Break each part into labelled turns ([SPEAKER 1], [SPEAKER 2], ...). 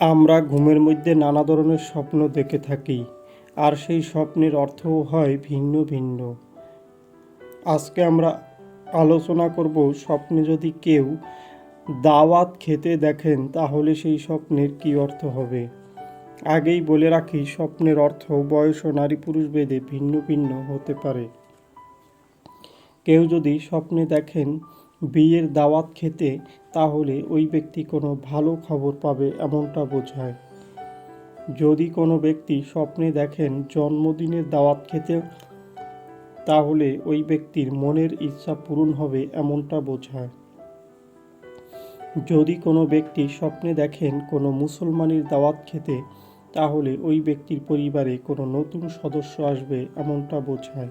[SPEAKER 1] আমরা ঘুমের মধ্যে নানা ধরনের স্বপ্ন দেখে থাকি, আর সেই স্বপ্নের অর্থও হয় ভিন্ন ভিন্ন। আজকে আমরা আলোচনা করব স্বপ্নে যদি কেউ দাওয়াত খেতে দেখেন, তাহলে সেই স্বপ্নের কী অর্থ হবে? আগেই বলে রাখি, স্বপ্নের অর্থ বয়স ও নারী পুরুষ ভেদে ভিন্ন ভিন্ন হতে পারে। কেউ যদি স্বপ্নে দেখেন বিয়ের দাওয়াত খেতে, তাহলে ওই ব্যক্তি কোনো ভালো খবর পাবে এমনটা বোঝায়। যদি কোনো ব্যক্তি স্বপ্নে দেখেন জন্মদিনের দাওয়াত খেতে, তাহলে ওই ব্যক্তির মনের ইচ্ছা পূরণ হবে এমনটা বোঝায়। যদি কোনো ব্যক্তি স্বপ্নে দেখেন কোনো মুসলমানের দাওয়াত খেতে, তাহলে ওই ব্যক্তির পরিবারে কোনো নতুন সদস্য আসবে এমনটা বোঝায়।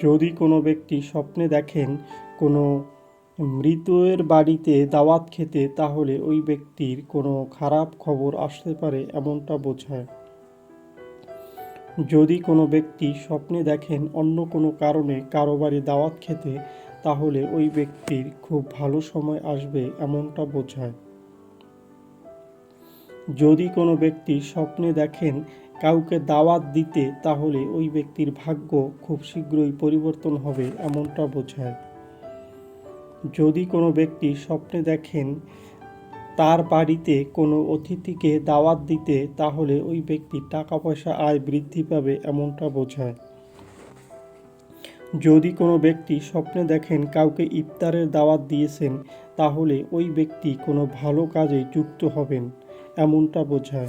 [SPEAKER 1] যদি কোনো ব্যক্তি স্বপ্নে দেখেন কোনো মৃতের বাড়িতে দাওয়াত খেতে, তাহলে ওই ব্যক্তির কোনো খারাপ খবর আসতে পারে এমনটা বোঝায়। যদি কোনো ব্যক্তি স্বপ্নে দেখেন অন্য কোনো কারণে কারও বাড়ি দাওয়াত খেতে, তাহলে ওই ব্যক্তির খুব ভালো সময় আসবে এমনটা বোঝায়। যদি কোনো ব্যক্তি স্বপ্নে দেখেন কাউকে দাওয়াত দিতে, তাহলে ওই ব্যক্তির ভাগ্য খুব শীঘ্রই পরিবর্তন হবে এমনটা বোঝায়। যদি কোনো ব্যক্তি স্বপ্নে দেখেন তার বাড়িতে কোনো অতিথিকে দাওয়াত দিতে, তাহলে ওই ব্যক্তি টাকা পয়সা আয় বৃদ্ধি পাবে এমনটা বোঝায়। যদি কোনো ব্যক্তি স্বপ্নে দেখেন কাউকে ইফতারের দাওয়াত দিয়েছেন, তাহলে ওই ব্যক্তি কোনো ভালো কাজে যুক্ত হবেন, এমনটা বোঝায়।